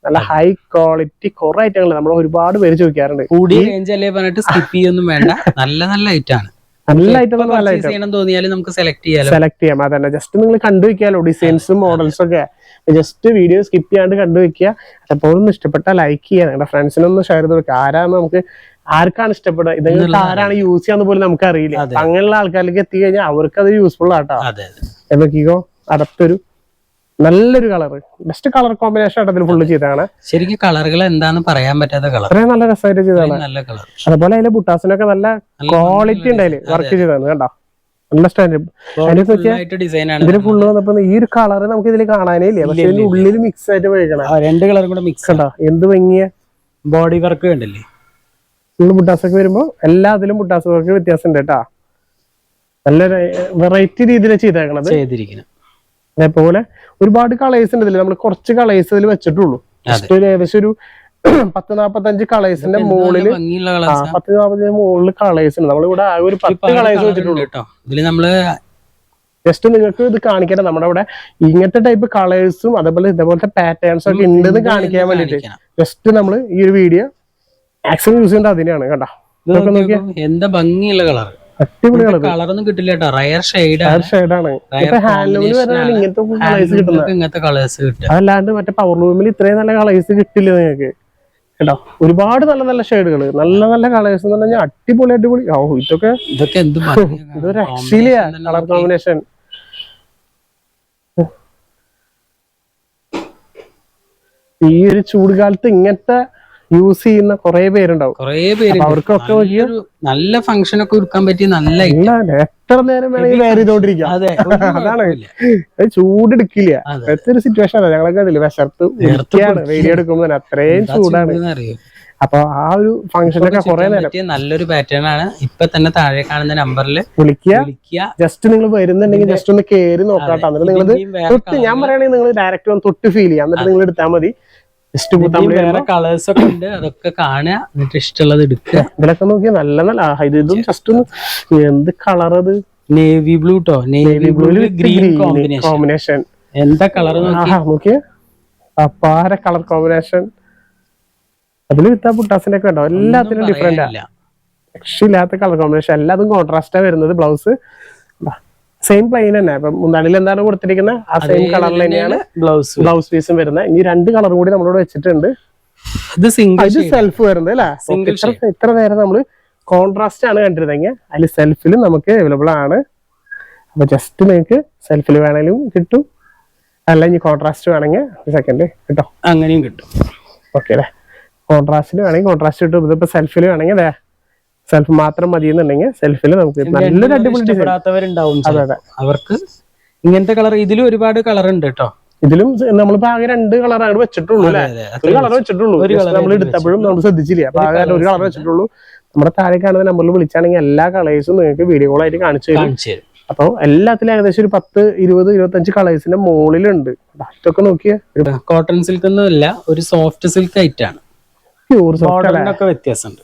നല്ല ഹൈ ക്വാളിറ്റി കുറെ ഐറ്റങ്ങൾ നമ്മൾ ഒരുപാട് പേര് ചോദിക്കാറുണ്ട്. കൂടിയ റേഞ്ച് അല്ലേ പറഞ്ഞിട്ട് സ്കിപ്പ് ചെയ്യൊന്നും വേണ്ട. നല്ല നല്ല ഐറ്റം ആണ്. നല്ല ഐറ്റം നല്ല ഐറ്റം തോന്നിയാലും നമുക്ക് സെലക്ട് ചെയ്യാലോ? സെലക്ട് ചെയ്യാം. അതന്നെ. ജസ്റ്റ് നിങ്ങൾ കണ്ടുവെക്കാലോ ഡിസൈൻസും മോഡൽസും ഒക്കെ. ജസ്റ്റ് വീഡിയോ സ്കിപ്പ് ചെയ്യാണ്ട് കണ്ടുവെക്കുക എപ്പോഴും ഇഷ്ടപ്പെട്ട ലൈക്ക് ചെയ്യുക. നിങ്ങളുടെ ഫ്രണ്ട്സിനൊന്ന് ഷെയർ ചെയ്ത് കൊടുക്കുക. ആരാണ് നമുക്ക് ആർക്കാണ് ഇഷ്ടപ്പെടുക? ഇത് ആരാണ് യൂസ് ചെയ്യാന്ന് പോലും നമുക്ക് അറിയില്ല. അങ്ങനെയുള്ള ആൾക്കാരിലേക്ക് എത്തി കഴിഞ്ഞാൽ അവർക്ക് അത് യൂസ്ഫുൾ ആട്ടോ നോക്കിക്കോ? അടുത്തൊരു നല്ലൊരു കളർ ബെസ്റ്റ് കളർ കോമ്പിനേഷൻ ആയിട്ട് അതിൽ ഫുള്ള് ചെയ്തതാണ്. ശരിക്കും കളറുകൾ എന്താന്ന് പറയാൻ പറ്റാത്ത കളർ അത്രയും നല്ല രസമായിട്ട് ചെയ്തതാണ്. നല്ല കളർ അതുപോലെ അതിലെ ബുട്ടാസിനൊക്കെ നല്ല ക്വാളിറ്റി ഉണ്ട് അതിൽ വർക്ക് ചെയ്തതാണ് കണ്ടോ? നല്ല സ്റ്റാൻഡേർഡ് അതിനകത്ത് വെച്ചാൽ ആയിട്ട് ഡിസൈൻ ആണ് ഇതിന് ഫുള്ള് വന്നപ്പോ ഈ ഒരു കളർ നമുക്ക് ഇതിൽ കാണാനേ ഇല്ല. പക്ഷെ ഇതിന്റെ ഉള്ളിൽ മിക്സ് ആയിട്ട് പോയിക്കണം ആ, രണ്ട് കളറും കൂടെ മിക്സ് ഉണ്ടോ എന്ത് ഭംഗിയ? ബോഡി വർക്ക് ഉണ്ടല്ലേ ഫുള്ള് ബുട്ടാസൊക്കെ വരുമ്പോ എല്ലാത്തിലും ബുട്ടാസ് വർക്ക് വ്യത്യാസം ഉണ്ട് കേട്ടാ. നല്ല വെറൈറ്റി രീതിയിൽ ചെയ്തേക്കണത്. ചെയ്തിരിക്കുന്നത് അതേപോലെ ഒരുപാട് കളേഴ്സ് ഉണ്ട് ഇതിൽ നമ്മൾ കുറച്ച് കളേഴ്സ് ഇതിൽ വെച്ചിട്ടുള്ളൂ. ജസ്റ്റ് ഒരു ഏകദേശം ഒരു പത്ത് നാപ്പത്തഞ്ച് കളേഴ്സിന്റെ മുകളിൽ പത്ത് നാപ്പത്തഞ്ച് മുകളിൽ കളേഴ്സ് ഉണ്ട്. നമ്മളിവിടെ ആ ഒരു പത്ത് കളേഴ്സ് വെച്ചിട്ടുള്ളൂ. നമ്മൾ ജസ്റ്റ് നിങ്ങൾക്ക് ഇത് കാണിക്കട്ടെ. നമ്മുടെ ഇവിടെ ഇങ്ങനത്തെ ടൈപ്പ് കളേഴ്സും അതേപോലെ ഇതേപോലത്തെ പാറ്റേൺസ് ഒക്കെ ഉണ്ടെന്ന് കാണിക്കാൻ വേണ്ടിട്ട്. ജസ്റ്റ് നമ്മൾ ഈ ഒരു വീഡിയോ മാക്സിമം യൂസ് ചെയ്യേണ്ടത് അതിനെയാണ് കേട്ടോ. എന്താ ഭംഗിയുള്ള കളർ കളറൊന്നും കിട്ടില്ല കേട്ടോ. റയർ ഷെയ്ഡ് റയർ ഷെയ്ഡാണ് ഹാൻഡ്ലൂമിൽ വരുന്നതാണ് ഇങ്ങനത്തെ കളേഴ്സ് കിട്ടുന്നത്. ഇങ്ങനത്തെ കളേഴ്സ് കിട്ടും അതല്ലാണ്ട് മറ്റേ പവർ ലൂമിൽ ഇത്രയും നല്ല കളേഴ്സ് കിട്ടില്ല നിങ്ങൾക്ക് കേട്ടോ? ഒരുപാട് നല്ല നല്ല ഷെയ്ഡുകൾ നല്ല നല്ല കളേഴ്സ് എന്ന് പറഞ്ഞാൽ അടിപൊളി അടിപൊളി. ഓ ഇതൊക്കെ ഇതൊക്കെ എന്ത്. ഇതൊരു കളർ കോമ്പിനേഷൻ ഈ ഒരു ചൂട് കാലത്ത് ഇങ്ങനത്തെ യൂസ് ചെയ്യുന്ന കുറെ പേരുണ്ടാവും. കുറേ പേര് അവർക്കൊക്കെ നല്ല ഫംഗ്ഷൻ ഒക്കെ ഒരുക്കാൻ പറ്റിയ നല്ല. എത്ര നേരം വേണമെങ്കിൽ വേറെ ചെയ്തോണ്ടിരിക്കാം അതാണ്. അത് ചൂടെടുക്കില്ല. ഒരു സിറ്റുവേഷൻ അല്ല. ഞങ്ങളൊക്കെ അതിൽ വിശർത്ത് ഉടുക്കുകയാണ് വീഡിയോ എടുക്കുമ്പോൾ തന്നെ. അത്രയും ചൂടാണ്? അപ്പൊ ആ ഒരു ഫംഗ്ഷനൊക്കെ കുറെ നേരം. നല്ലൊരു പാറ്റേൺ ആണ്. ഇപ്പൊ തന്നെ താഴെ കാണുന്ന നമ്പറിൽ വിളിക്കുക. ജസ്റ്റ് നിങ്ങൾ വരുന്നുണ്ടെങ്കിൽ ജസ്റ്റ് ഒന്ന് കേറി നോക്കാട്ടോ എന്നിട്ട് നിങ്ങൾ തൊട്ട് ഞാൻ പറയുകയാണെങ്കിൽ നിങ്ങൾ ഡയറക്റ്റ് വന്ന് തൊട്ട് ഫീൽ ചെയ്യാം. എന്നിട്ട് നിങ്ങൾ എടുത്താൽ മതി. വേറെ കളേഴ്സ് ഒക്കെ ഉണ്ട്. അതൊക്കെ കാണുക. എന്നിട്ട് ഇഷ്ടമുള്ളത് എടുക്കുക. ഇതിലൊക്കെ നോക്കിയാൽ നല്ല നല്ല ഇത് ഇതും ജസ്റ്റ് ഒന്ന് എന്ത് കളർ അത്? നേവി ബ്ലൂ ട്ടോ? നേവി ബ്ലൂ ഗ്രീൻ കോമ്പിനേഷൻ എന്താ കളർ നോക്കിയേ? അപ്പാര കളർ കോമ്പിനേഷൻ അതിൽ വിത്താ പുട്ടാസിന്റെ ഒക്കെ ഉണ്ടോ? എല്ലാത്തിനും ഡിഫറെന്റ്. രക്ഷയില്ലാത്ത കളർ കോമ്പിനേഷൻ എല്ലാതും കോൺട്രാസ്റ്റാ വരുന്നത് ബ്ലൗസ് സെയിം പ്ലെയിൻ തന്നെ. അപ്പൊ മുന്താണിയിൽ എന്താണ് കൊടുത്തിരിക്കുന്നത് ആ സെയിം കളറിൽ തന്നെയാണ് ബ്ലൗസ് ബ്ലൗസ് പീസും വരുന്നത് ഇനി രണ്ട് കളർ കൂടി നമ്മളോട് വെച്ചിട്ടുണ്ട്. ഇത് സിംഗിൾ ഇത് സെൽഫ് വരുന്നത് അല്ലേ? Single ഇത്ര ഇത്ര നേരം നമ്മൾ കോൺട്രാസ്റ്റ് ആണ് കണ്ടിരുന്നെങ്കിൽ അതിൽ സെൽഫിലും നമുക്ക് അവൈലബിൾ ആണ്. അപ്പൊ ജസ്റ്റ് നിങ്ങൾക്ക് സെൽഫിൽ വേണേലും കിട്ടും. അല്ല ഇനി കോൺട്രാസ്റ്റ് വേണമെങ്കിൽ സെക്കൻഡ് കിട്ടും? അങ്ങനെയും കിട്ടും. ഓക്കെ അല്ലേ? കോൺട്രാസ്റ്റിൽ വേണമെങ്കിൽ കോൺട്രാസ്റ്റ് കിട്ടും. ഇതിപ്പോ സെൽഫിൽ വേണമെങ്കിൽ അതെ സെൽഫ് മാത്രം മതി എന്നുണ്ടെങ്കിൽ സെൽഫിൽ നമുക്ക് നല്ലൊരു അടിപൊളി അതെ അതെ. അവർക്ക് ഇങ്ങനത്തെ കളർ ഇതിലും ഒരുപാട് കളർ ഉണ്ട് കേട്ടോ. ഇതിലും നമ്മളിപ്പോ ആകെ രണ്ട് കളറാണ് വെച്ചിട്ടുള്ളൂ അല്ലെ? ഒരു കളർ വെച്ചിട്ടുള്ളൂ. നമ്മൾ എടുത്തപ്പോഴും നമ്മൾ ശ്രദ്ധിച്ചില്ല? അപ്പൊ ആകെ ഒരു കളർ വെച്ചിട്ടുള്ളൂ. നമ്മുടെ താഴെ കാണുന്ന നമ്പറിൽ വിളിച്ചാണെങ്കിൽ എല്ലാ കളേഴ്സും നിങ്ങൾക്ക് വീഡിയോ കോൾ ആയിട്ട് കാണിച്ചു തരും. അപ്പോൾ അപ്പൊ എല്ലാത്തിലും ഏകദേശം ഒരു പത്ത് ഇരുപത് ഇരുപത്തഞ്ച് കളേഴ്സിന്റെ മുകളിലുണ്ട്. ഇതൊക്കെ നോക്കിയേ. കോട്ടൺ സിൽക്ക് ഒന്നും അല്ല ഒരു സോഫ്റ്റ് സിൽക്ക് ആയിട്ടാണ്. പ്യൂർ സോഫ്റ്റ് വ്യത്യാസമുണ്ട്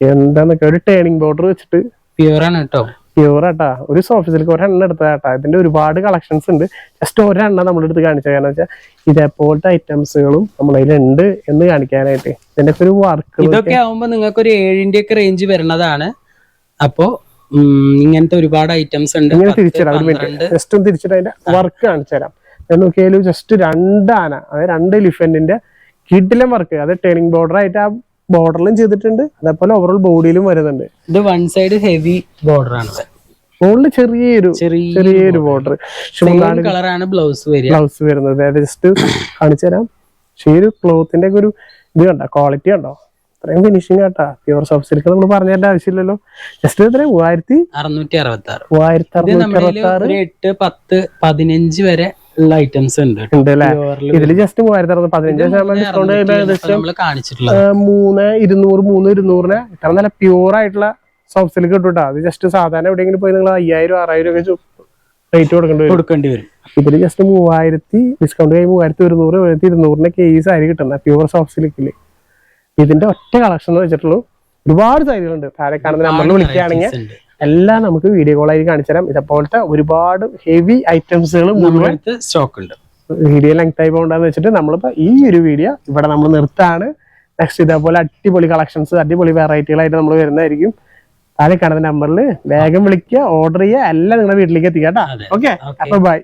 എന്താന്നൊക്കെ ഒരു ടേണിംഗ് ബോർഡർ വെച്ചിട്ട് പ്യുവർ ആണ് കേട്ടോ പ്യൂർ ആട്ടാ. ഒരു സോഫീസിലേക്ക് ഒരെണ്ണം എടുത്തതാട്ടാ ഇതിന്റെ ഒരുപാട് കളക്ഷൻസ് ഉണ്ട്. ജസ്റ്റ് ഒരെണ്ണം നമ്മൾ അടുത്ത് കാണിച്ചത്. കാരണം വെച്ചാൽ ഇതേപോലത്തെ ഐറ്റംസുകളും നമ്മളതിലുണ്ട് എന്ന് കാണിക്കാനായിട്ട്. ഇതിന്റെ ഒരു വർക്ക് ഇതൊക്കെ ആവുമ്പോ നിങ്ങൾക്ക് ഒരു ഏഴിന്റെ ഒക്കെ റേഞ്ച് വരുന്നതാണ്. അപ്പോ ഇങ്ങനത്തെ ഒരുപാട് ഐറ്റംസ് ഉണ്ട്. ഇങ്ങനെ തിരിച്ചിടാം ജസ്റ്റ് ഒന്ന് തിരിച്ചിട്ട് അതിന്റെ വർക്ക് കാണിച്ചു തരാം. ഞാൻ നോക്കിയാലും ജസ്റ്റ് രണ്ടാന അതായത് രണ്ട് എലിഫന്റിന്റെ കിഡിലും വർക്ക് അത് ടേണിംഗ് ബോർഡർ ആയിട്ട് ആ ബോർഡറിലും ചെയ്തിട്ടുണ്ട്. അതേപോലെ ഓവറോൾ ബോഡിയിലും വരുന്നുണ്ട്. ഇത് വൺ സൈഡ് ഹെവി ബോർഡർ ആണ്. മുകളിൽ ചെറിയൊരു ചെറിയൊരു ബോർഡർ കളറാണ് ബ്ലൗസ് ബ്ലൗസ് വരുന്നത്. ജസ്റ്റ് കാണിച്ചു തരാം. പക്ഷേ ഒരു ക്ലോത്തിന്റെ ഒക്കെ ഒരു ഇത് കണ്ട? ക്വാളിറ്റി കണ്ടോ? അത്രയും ഫിനിഷിങ് കേട്ടാ. പ്യൂർ സോഫ്റ്റ് സിൽക്ക് നമ്മൾ പറഞ്ഞു തരേണ്ട ആവശ്യമില്ലല്ലോ. ജസ്റ്റ് എത്ര മൂവായിരത്തി അറുന്നൂറ്റി അറുപത്തി ആറ് മൂവായിരത്തി അറുന്നൂറ്റി അറുപത്തി ആറ് എട്ട് പത്ത് പതിനഞ്ച് വരെ ഉള്ള ഐറ്റംസ് ഉണ്ട് ഇതിൽ ജസ്റ്റ് മൂവായിരത്തി അറുപത് പതിനഞ്ച് ശതമാനം ഡിസ്കൗണ്ട് ഏകദേശം മൂന്ന് ഇരുന്നൂറ് മൂന്ന് ഇരുന്നൂറിന് ഇത്ര നല്ല പ്യൂർ ആയിട്ടുള്ള സോപ്സിൽ കിട്ടും കേട്ടോ അത് ജസ്റ്റ് സാധാരണ എവിടെയെങ്കിലും പോയി നിങ്ങൾ അയ്യായിരം ആറായിരം ഒക്കെ റേറ്റ് കൊടുക്കേണ്ടി വരും. കൊടുക്കേണ്ടി വരും. ഇതിൽ ജസ്റ്റ് മൂവായിരത്തി ഡിസ്കൗണ്ട് കഴിയുമ്പോൾ മൂവായിരത്തി ഒരുന്നൂറ് മൂവായിരത്തി ഇരുന്നൂറിന്റെ കേസ് ആയി കിട്ടുന്നത് പ്യൂർ സോഫ്റ്റ് ഇതിന്റെ ഒറ്റ കളക്ഷൻ എന്ന് വെച്ചിട്ടുള്ളൂ. ഒരുപാട് സൈഡുകളുണ്ട് താഴെ കാണുന്ന നമ്മൾ വിളിക്കുകയാണെങ്കിൽ. എല്ലാം നമുക്ക് വീഡിയോ കോളായി കാണിച്ചു തരാം. ഇതേപോലത്തെ ഒരുപാട് ഹെവി ഐറ്റംസുകൾ മുഴുവൻ സ്റ്റോക്ക് ഉണ്ട്. വീഡിയോ ലെങ്ത് ആയി പോകണ്ടെന്ന് വെച്ചിട്ട് നമ്മളിപ്പോ ഈ ഒരു വീഡിയോ ഇവിടെ നമ്മൾ നിർത്താണ്. നെക്സ്റ്റ് ഇതേപോലെ അടിപൊളി കളക്ഷൻസ് അടിപൊളി വെറൈറ്റികളായിട്ട് നമ്മൾ വരുന്നതായിരിക്കും. താഴെ കാണുന്ന നമ്പറിൽ വേഗം വിളിക്കുക ഓർഡർ ചെയ്യുക എല്ലാം നിങ്ങളുടെ വീട്ടിലേക്ക് എത്തിക്കാം കേട്ടോ. ഓക്കെ അപ്പൊ ബൈ